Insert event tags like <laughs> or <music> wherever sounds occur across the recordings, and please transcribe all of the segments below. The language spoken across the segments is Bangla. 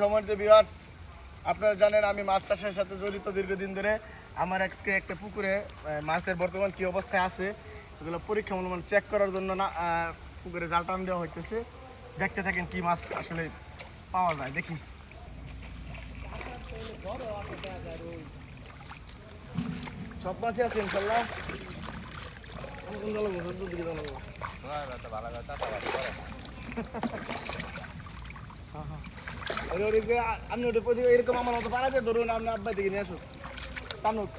সম্মানিত ভিউয়ার্স আপনারা জানেন আমি মাছ চাষের সাথে জড়িত দীর্ঘদিন ধরে। আমার আজকে একটা পুকুরে মাছের বর্তমান কি অবস্থায় আছে এগুলো পরীক্ষামূলক চেক করার জন্য না পুকুরে জাল টান দেওয়া হইতেছে। দেখতে থাকেন কি মাছ আসলে পাওয়া যায় দেখি। সব মাছই আছে ইনশাল্লাহ। কোন <laughs> আপনি ওটা প্রতি এরকম আমার মতো আপনি আব্বাই থেকে নিয়ে আসুন টানুক।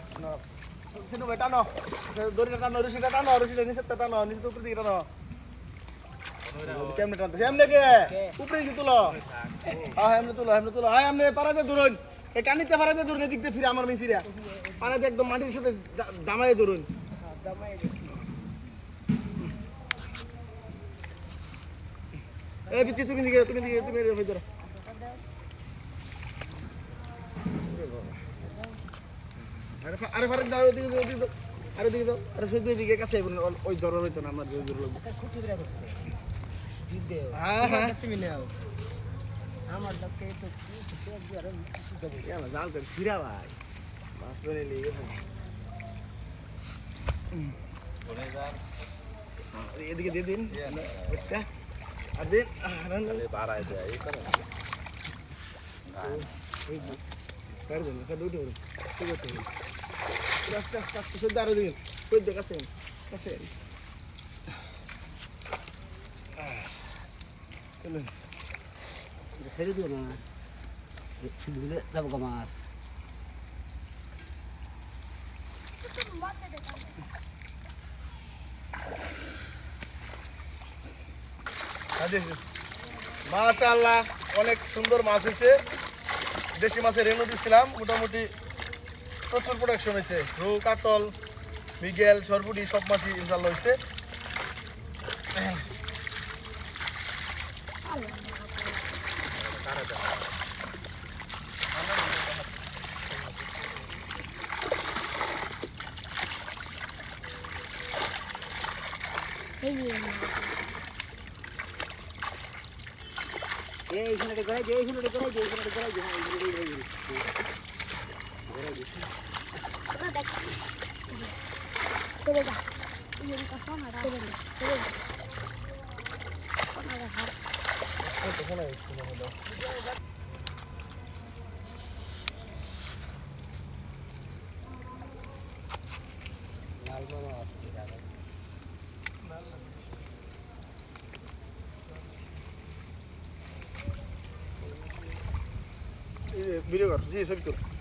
সিনু ভাই টানো দড়িটা টানো রশিটা টানো রশিটা নিচের টানো নিচে উপরে দিকে টানো কেমনে টানতে এমনি কে? উপরে দিকে তুলো। হ্যাঁ এমনি তুলো এমনি তুলো। হ্যাঁ এমনি পারাতে ধরুন এই কানিতে পারাতে ধরুন এদিক ফিরে আমার মেয়ে ফিরে পারাতে একদম মাটির সাথে দা- দামায়ে ধরুন এই পিচ্ছি, তুমি দিকে তুমি দিকে তুমি এর আরে ফা- দাও ওদিকে দাও ওদিকে দাও। আরে দিকে দাও আরে সেই দুই দিকে কাছে ওই ধরো হইতো না আমার জোর লাগবে হ্যাঁ হ্যাঁ। ইয়ালা জাল করে সিরা ভাই। মাছ ধরে নিয়ে গেছে। এদিকে দিয়ে দিন বুঝতে আর দিন আহ, রান, রান। কার জন্য? দুটো ঠিক আছে আরও মাশাআল্লাহ অনেক সুন্দর মাছ হয়েছে। দেশি মাছের রেনু দিছিলাম মোটামুটি প্রচুর প্রোডাকশন হয়েছে রৌ কাতল মিগেল সরপুটি সব মাছই ইনশাল্লাহ হয়েছে এই এইখানে গড়াই দে এইখানে গড়াই দে এইখানে গড়াই দে হ্যাঁ, এইখানে গড়াই দে। লাল বাবা আছে কি জায়গা? ভিডিও কর জি ছবি তোর